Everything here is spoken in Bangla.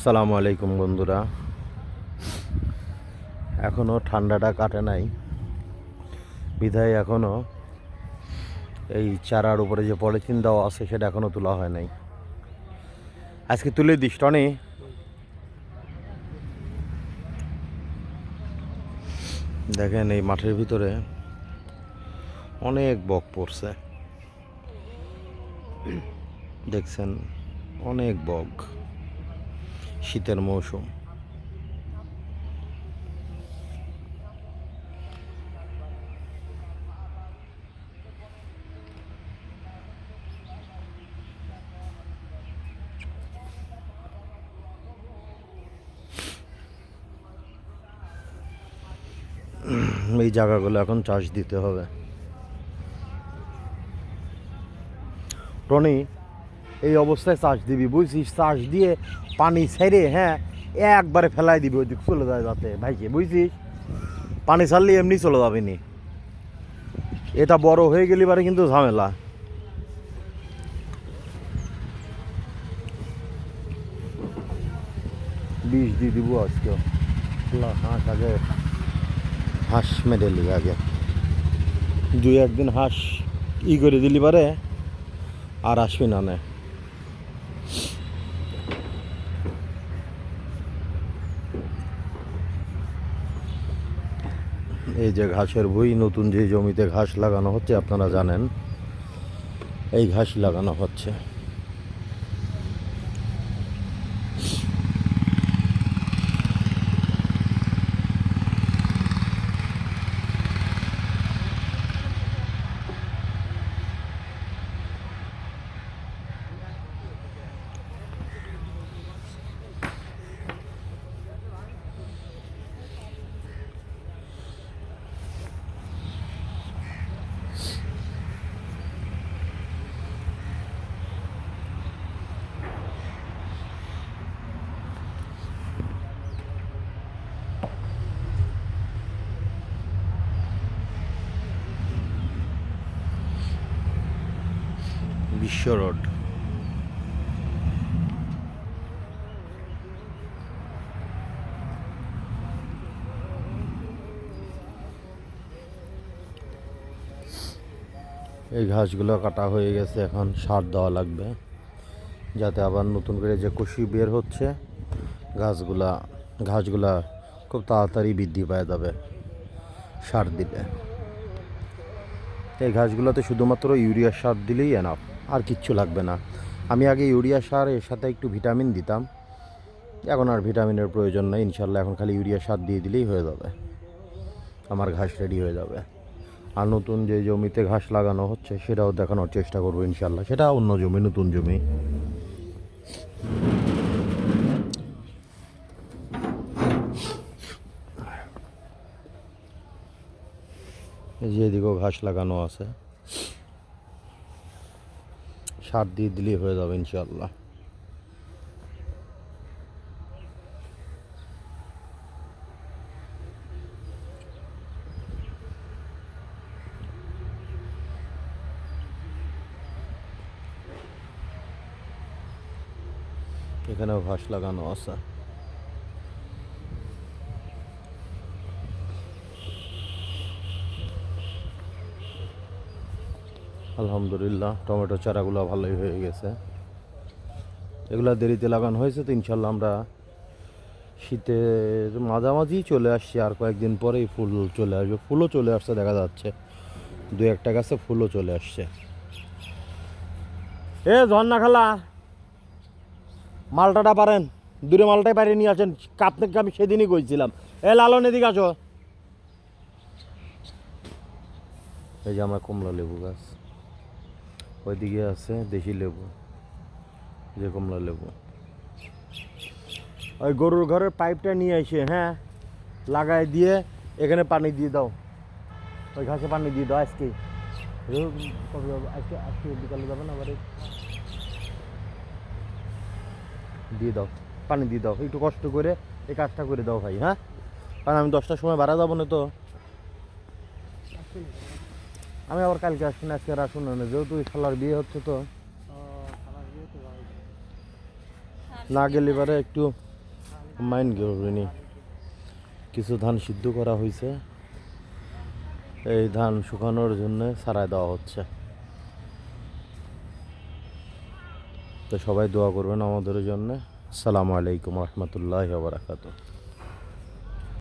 আসসালামু আলাইকুম বন্ধুরা। এখনও ঠান্ডাটা কাটে নাই। বিধায় এখনও এই চারার উপরে যে পলিথিন দেওয়া আছে, সেটা এখনও তোলা হয় নাই। আজকে তুলে দিস, টনি। দেখেন এই মাঠের ভিতরে অনেক বক পড়ছে। দেখছেন, অনেক বক। শীতের মৌসুম। এই জায়গাগুলো এখন চাষ দিতে হবে। টনি এই অবস্থায় চাষ দিবি, বুঝছিস? চাষ দিয়ে পানি ছেড়ে হ্যাঁ একবারে ফেলাই দিবি ওইদিকে চলে যায় যাতে। ভাইকে বুঝছিস? পানি ছাড়লে এমনি চলে যাবে নি। এটা বড় হয়ে গেলে পারে কিন্তু ঝামেলা। বিষ দিয়ে দিব আজকে। হাঁস আগে, হাঁস মেরে লিগে আগে। দুই একদিন হাঁস ই করে দিলি পারে, আর আসবি না নে। এই যে ঘাসের ভুই, নতুন যে জমিতে ঘাস লাগানো হচ্ছে, আপনারা জানেন, এই ঘাস লাগানো হচ্ছে। বিশ্ব রোড। এই ঘাসগুলো কাটা হয়ে গেছে, এখন সার দেওয়া লাগবে, যাতে আবার নতুন করে যে কুশি বের হচ্ছে গাছগুলা ঘাসগুলা খুব তাড়াতাড়ি বৃদ্ধি পায় যাবে সার দিলে। এই ঘাসগুলোতে শুধুমাত্র ইউরিয়া সার দিলেই এনাফ আর কিচ্ছু লাগবে না। আমি আগে ইউরিয়া সার, এর সাথে একটু ভিটামিন দিতাম। এখন আর ভিটামিনের প্রয়োজন নেই, ইনশাল্লাহ এখন খালি ইউরিয়া সার দিয়ে দিলেই হয়ে যাবে। আমার ঘাস রেডি হয়ে যাবে। আর নতুন যে জমিতে ঘাস লাগানো হচ্ছে, সেটাও দেখানোর চেষ্টা করব ইনশাল্লাহ। সেটা অন্য জমি, নতুন জমি। এই যে এদিকেও ঘাস লাগানো আছে। সার দিয়ে দিলেই হয়ে যাবে ইনশাল্লাহ এখানেও ঘাস লাগানো আছে। আলহামদুলিল্লাহ, টমেটো চারাগুলো ভালোই হয়ে গেছে। এগুলা দেরিতে লাগানো হয়েছে তো ইনশাল্লাহ আমরা শীতের মাঝামাঝি চলে আসছি, আর কয়েকদিন পরেই ফুল চলে আসবে। ফুলও চলে আসছে, দেখা যাচ্ছে। দু একটা গাছে ফুলও চলে আসছে। এ, ঝর্ণা খালা, মালটাটা পারেন। দূরে মালটাই পারে নিয়ে আসেন। আপনাকে আমি সেদিনই কইছিলাম। এ, লালন, এদিকে আসো। এই যে আমার কমলা লেবু গাছ। ওইদিকে আছে দেশি লেবু, যে কমলা লেবু। ওই গরুর ঘরের পাইপটা নিয়ে এসে হ্যাঁ লাগাই দিয়ে এখানে পানি দিয়ে দাও। ওই ঘাসে পানি দিয়ে দাও আজকে। কবে? আজকে আজকে বিকালে যাবে না বাড়ি দিয়ে দাও, পানি দিয়ে দাও। একটু কষ্ট করে এই কাজটা করে দাও ভাই হ্যাঁ? কারণ আমি দশটার সময় বাড়া যাব না তো। আমি আবার কালকে আসছি না, আজকে আসুন না, যেহেতু শালার বিয়ে হচ্ছে তো। না গেলে এবারে একটু মাইন্ড করবেনি কিছু ধান সিদ্ধ করা হয়েছে এই ধান শুকানোর জন্য সারাই দেওয়া হচ্ছে। তো সবাই দোয়া করবেন আমাদের জন্য। আসসালামু আলাইকুম রহমতুল্লাহ বারাকাতু